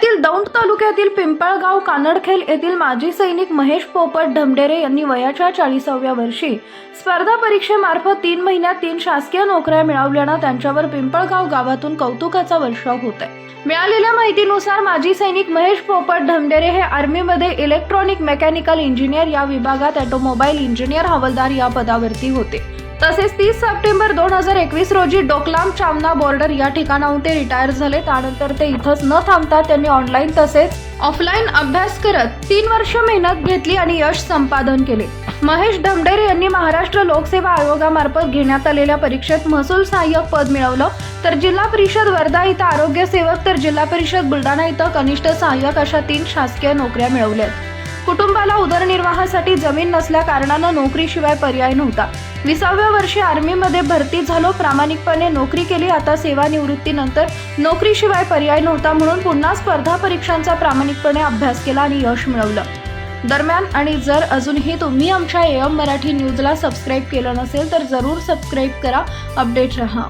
पुण्यातील दौंड तालुक्यातील पिंपळगाव कानडखेल येथील माजी सैनिक महेश पोपट ढमडेरे यांनी वयाच्या चाळीसाव्या वर्षी स्पर्धा परीक्षेमार्फत तीन महिन्यात तीन शासकीय नोकऱ्या मिळवल्यानं त्यांच्यावर पिंपळगाव गावातून कौतुकाचा वर्षाव होत आहे मिळालेल्या माहितीनुसार माजी सैनिक महेश पोपट ढमडेरे हे आर्मीमध्ये इलेक्ट्रॉनिक मेकॅनिकल इंजिनियर या विभागात ऑटोमोबाईल इंजिनियर हवालदार या पदावरती होते. तसेच तीस सप्टेंबर दोन हजार एकवीस रोजी डोकलाम चामना बॉर्डर या ठिकाणाहून ते रिटायर झाले. त्यानंतर ते इथंच न थांबता त्यांनी ऑनलाईन तसेच ऑफलाईन अभ्यास करत तीन वर्ष मेहनत घेतली आणि यश संपादन केले. महेश ढमडेरे यांनी महाराष्ट्र लोकसेवा आयोगामार्फत घेण्यात आलेल्या परीक्षेत महसूल सहाय्यक पद मिळवलं. तर जिल्हा परिषद वर्धा इथं आरोग्य सेवक तर जिल्हा परिषद बुलढाणा इथं कनिष्ठ सहाय्यक अशा तीन शासकीय नोकऱ्या मिळवल्या कुटुंबाला उदरनिर्वाहासाठी जमीन नसल्या कारणानं नोकरीशिवाय पर्याय नव्हता. विसाव्या वर्षी आर्मीमध्ये भरती झालो प्रामाणिकपणे नोकरी केली. आता सेवानिवृत्तीनंतर नोकरीशिवाय पर्याय नव्हता म्हणून पुन्हा स्पर्धा परीक्षांचा प्रामाणिकपणे अभ्यास केला आणि यश मिळवलं. दरम्यान आणि जर अजूनही तुम्ही आमच्या एम मराठी न्यूजला सबस्क्राईब केलं नसेल तर जरूर सबस्क्राईब करा. अपडेट रहा.